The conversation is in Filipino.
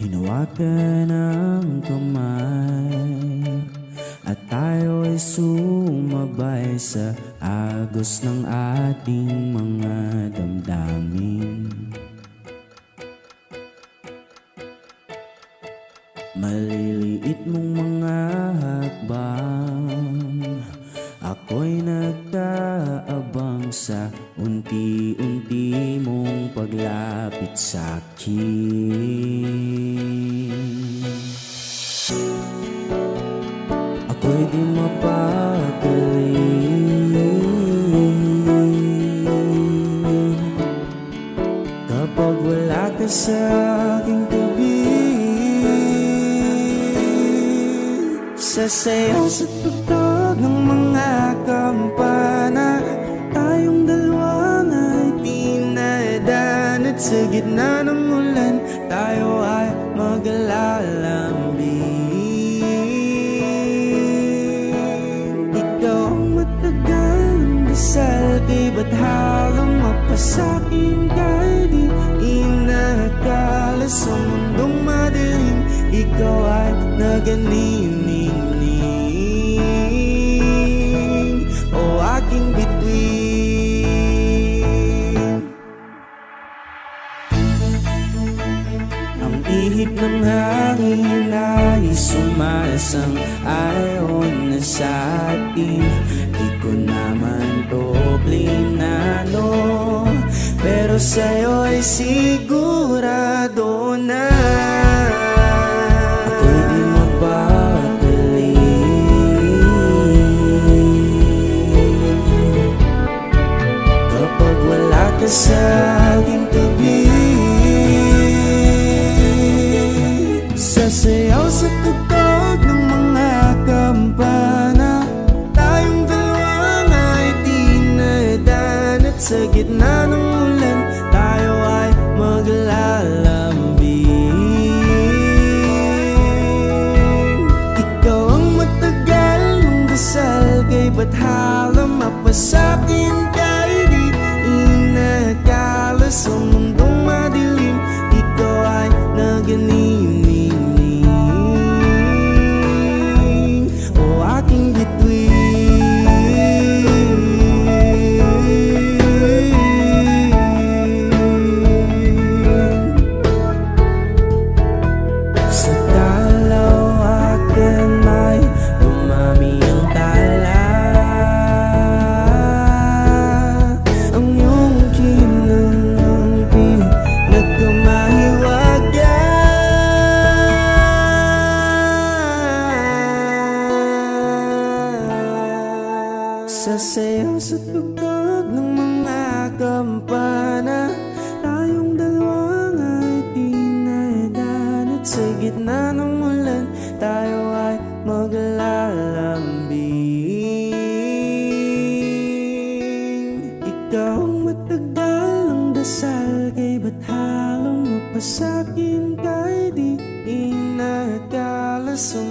Hinawakan ng kamay At tayo ay sumabay sa agos ng ating mga damdamin. Maliliit mong mga hakbang Ako'y nagkaabang sa unti-unti mong paglapit sa'kin Mapapagaling Kapag wala ka sa aking tabi Sasayaw sa tugtog ng mga kampana Tayong dalawa ay tinadan At sa gitna ng ulan Tayo ay maglalambing ba't halang mapasakin Kay di inakala sa mundong madilim Ikaw ay naganining O aking bituin. Ihip ng hangin ay sumasang ayon na sa atin Pero sa'yo ay sigurado na. Ako'y di ka sa aking tabi Sasayaw sa tugtog ng mga kampana. Tayong dalawang ay tinadan At sa gitna Sasayaw sa tugtog ng mga kampana Tayong dalawang ay tinadan At sa gitna ng ulan Tayo ay maglalambing. Ikaw ang matagal ang dasal Kay ba't halong mapasakin Kay di inakala sa